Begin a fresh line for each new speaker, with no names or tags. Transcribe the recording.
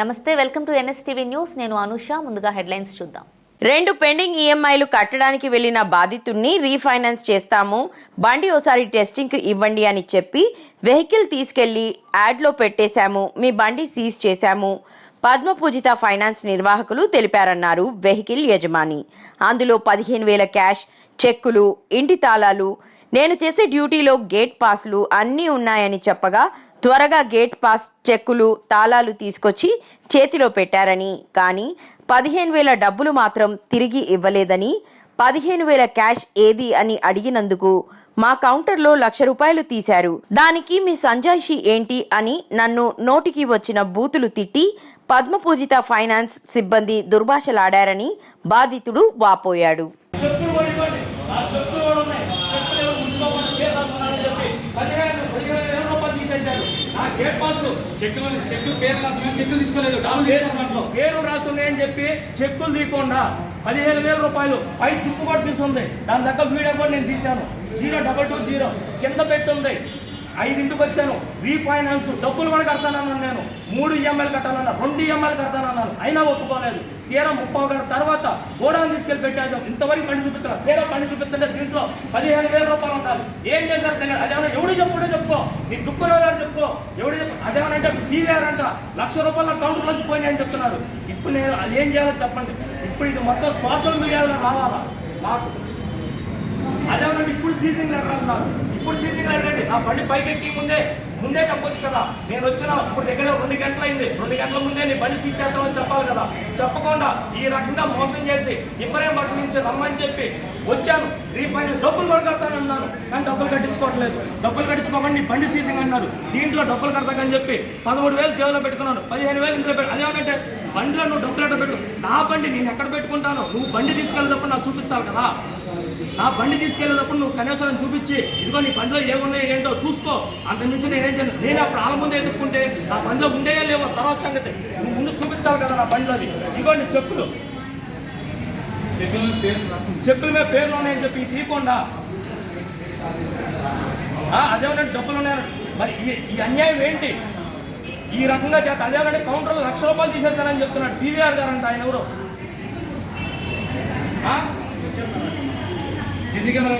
నమస్తే welcome to NSTV news. నేను అనుష ముందుగా హెడ్లైన్స్ చూద్దాం.
రెండు పెండింగ్ ఈఎంఐలు కట్టడానికి వెళ్ళిన బాధితుడిని రీఫైనాన్స్ చేస్తాము. బండి ఓసారి టెస్టింగ్ ఇవ్వండి అని చెప్పి వెహికల్ తీసుకెళ్ళి యాడ్లో పెట్టేశాము. మీ బండి సీజ్ చేశాము. పద్మపూజిత ఫైనాన్స్ నిర్వాహకులు తెలిపారన్నారు వెహికల్ యజమాని. అందులో పదిహేను వేల క్యాష్ చెక్కులు ఇంటి తాళాలు నేను చేసే డ్యూటీలో గేట్ పాస్లు అన్నీ ఉన్నాయని చెప్పగా త్వరగా గేట్ పాస్ చెక్కులు తాళాలు తీసుకొచ్చి చేతిలో పెట్టారని. కానీ పదిహేను వేల డబ్బులు మాత్రం తిరిగి ఇవ్వలేదని పదిహేను వేల క్యాష్ ఏది అని అడిగినందుకు మా కౌంటర్లో లక్ష రూపాయలు తీశారు. దానికి మీ సంజాయిషి ఏంటి అని నన్ను నోటికి వచ్చిన బూతులు తిట్టి పద్మపూజిత ఫైనాన్స్ సిబ్బంది దుర్భాషలాడారని బాధితుడు వాపోయాడు.
చెప్పులు ఆ గేట్ పాస్
చెక్కులు చెక్కులు పేరు రాసిన చెక్కులు తీసుకోలేదు. డబ్బులు తీసుకోవాలి దాంట్లో.
పేరు రాస్తున్నాయని చెప్పి చెక్కులు తీయకుండా పదిహేను వేల రూపాయలు పై చిప్పు కూడా తీసుంది దాని దగ్గర వీడియో కూడా నేను తీశాను. Zero double two zero. కింద పెట్టుంది ఐదింటికి వచ్చాను. రీఫైనాన్స్ డబ్బులు కూడా కడతానన్నాను నేను. మూడు ఈఎంఐలు కట్టాలన్నా రెండు ఈఎంఐలు కడతానన్నాను. అయినా ఒప్పుకోలేదు. తీరా ముప్పై గంట తర్వాత గోడాన్ని తీసుకెళ్ళి పెట్టాను ఇంతవరకు బండి చూపించాను తీరా బండి చూపిస్తుంటే దీంట్లో పదిహేను వేల రూపాయలు ఉండాలి. ఏం చేశారు తెలియదు. అదేమన్నా ఎవడు చెప్పుడే చెప్పుకో. నీ దుఃఖంలో గారు చెప్పుకో. ఎవడు చెప్పు అదేమనంటే టీవీఆర్ లక్ష రూపాయల కౌంటర్ నుంచి పోయినాయి అని చెప్తున్నారు. ఇప్పుడు నేను అది ఏం చేయాలో చెప్పండి. ఇప్పుడు ఇది మొత్తం సోషల్ మీడియాలో రావాలా? మాకు సీజింగ్ లెటర్ అంటున్నారు ఇప్పుడు సీజింగ్ లెటర్ ఏంటి ఆ బండి పైకి ఎక్కి ముందే ముందే చెప్పొచ్చు కదా. నేను వచ్చిన ఇప్పుడు దగ్గర రెండు గంటలైంది. అయింది రెండు గంటల ముందే నీ బండి సీజ్ చేద్దామని చెప్పాలి కదా. చెప్పకుండా ఈ రకంగా మోసం చేసి ఇబ్బరే మటు నుంచి రమ్మని చెప్పి వచ్చాను. రీఫైనాన్స్ డబ్బులు కూడా కడతానన్నాను కానీ డబ్బులు కట్టించుకోవట్లేదు. డబ్బులు కట్టించుకోమని బండి సీజింగ్ అన్నారు. దీంట్లో డబ్బులు కడతాకని చెప్పి పదమూడు వేలు జేబులో పెట్టుకున్నాను. పదిహేను వేలు ఇంట్లో పెట్టు అదేమంటే బండిలో నువ్వు డబ్బులు ఎక్కడ పెట్టు నా బండి నేను ఎక్కడ పెట్టుకుంటాను? నువ్వు బండి తీసుకెళ్ళేటప్పుడు నాకు చూపించాలి కదా. నా బండి తీసుకెళ్ళేటప్పుడు నువ్వు కనీసం చూపించి ఇదిగో నీ బండిలో ఏమున్నాయో ఏంటో చూసుకో. అంత నుంచి నేనేం చేయను. నేను అప్పుడు ఆల ముందే ఎదుర్కొంటే నా బండిలో ఉండేయో లేవో తర్వాత సంగతి. నువ్వు ముందు చూపించాలి కదా నా బండిలోది ఇవ్వండి చెప్పులు.
చెక్కులు
చెప్పుల మీద పేర్లు ఉన్నాయని చెప్పి తీయకుండా. ఆ, అదేమంటే డబ్బులు ఉన్నాయని మరి ఈ అన్యాయం ఏంటి? ఈ రకంగా చేత అదేమంటే కౌంటర్లో లక్ష రూపాయలు తీసేశారని చెప్తున్నాడు టీవీఆర్ గారు అంట ఆయన ఎవరు. ఆ?
CC camera